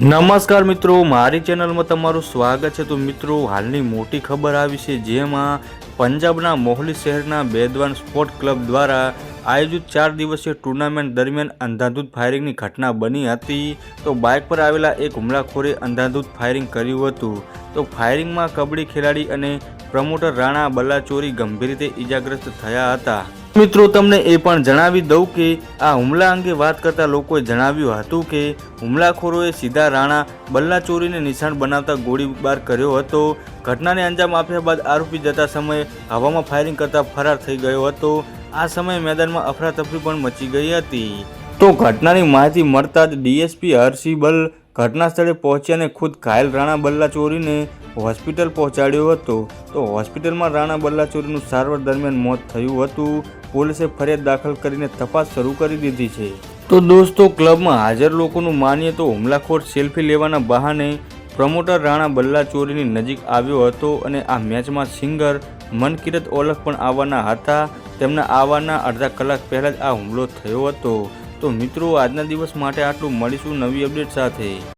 નમસ્કાર મિત્રો, મારી ચેનલમાં તમારું સ્વાગત છે. તો મિત્રો, હાલની મોટી ખબર આવી છે, જેમાં પંજાબના મોહલી શહેરના બેદવાન સ્પોર્ટ ક્લબ દ્વારા આયોજિત ચાર દિવસીય ટુર્નામેન્ટ દરમિયાન અંધાધૂત ફાયરિંગની ઘટના બની હતી. તો બાઇક પર આવેલા એક હુમલાખોરે અંધાધૂત ફાયરિંગ કર્યું હતું. તો ફાયરિંગમાં કબડ્ડી ખેલાડી અને પ્રમોટર રાણા બલ્લાચોરી ગંભીર રીતે ઈજાગ્રસ્ત થયા હતા. મિત્રો, તમને એ પણ જણાવી દઉં કે આ હુમલા અંગે વાત કરતા લોકોએ જણાવ્યું હતું કે હુમલાખોરોએ સીધા રાણા બલ્લાચોરીને નિશાન બનાવતા ગોળીબાર કર્યો હતો. ઘટનાને અંજામ આપ્યા બાદ આરોપી જતા સમયે હવામાં ફાયરિંગ કરતા ફરાર થઈ ગયો હતો. આ સમયે મેદાનમાં અફરાતફરી પણ મચી ગઈ હતી. તો ઘટનાની માહિતી મળતા જ ડીએસપી હર્ષિબલ ઘટના સ્થળે પહોંચ્યા અને ખુદ ઘાયલ રાણા બલ્લાચોરીને હોસ્પિટલ પહોંચાડ્યો હતો. તો હોસ્પિટલમાં રાણા બલ્લાચોરીનું સારવાર દરમિયાન મોત થયું હતું. પોલીસે ફરિયાદ દાખલ કરીને તપાસ શરૂ કરી દીધી છે. તો દોસ્તો, ક્લબમાં હાજર લોકોનું માનીએ તો હુમલાખોર સેલ્ફી લેવાના બહાને પ્રમોટર રાણા બલ્લાચોરીની નજીક આવ્યો હતો અને આ મેચમાં સિંગર મનકિરત ઓલખ પણ આવવાના હતા. તેમના આવવાના અડધા કલાક પહેલાં જ આ હુમલો થયો હતો. તો મિત્રો, આજના દિવસ માટે આટલું. મળીશું નવી અપડેટ સાથે.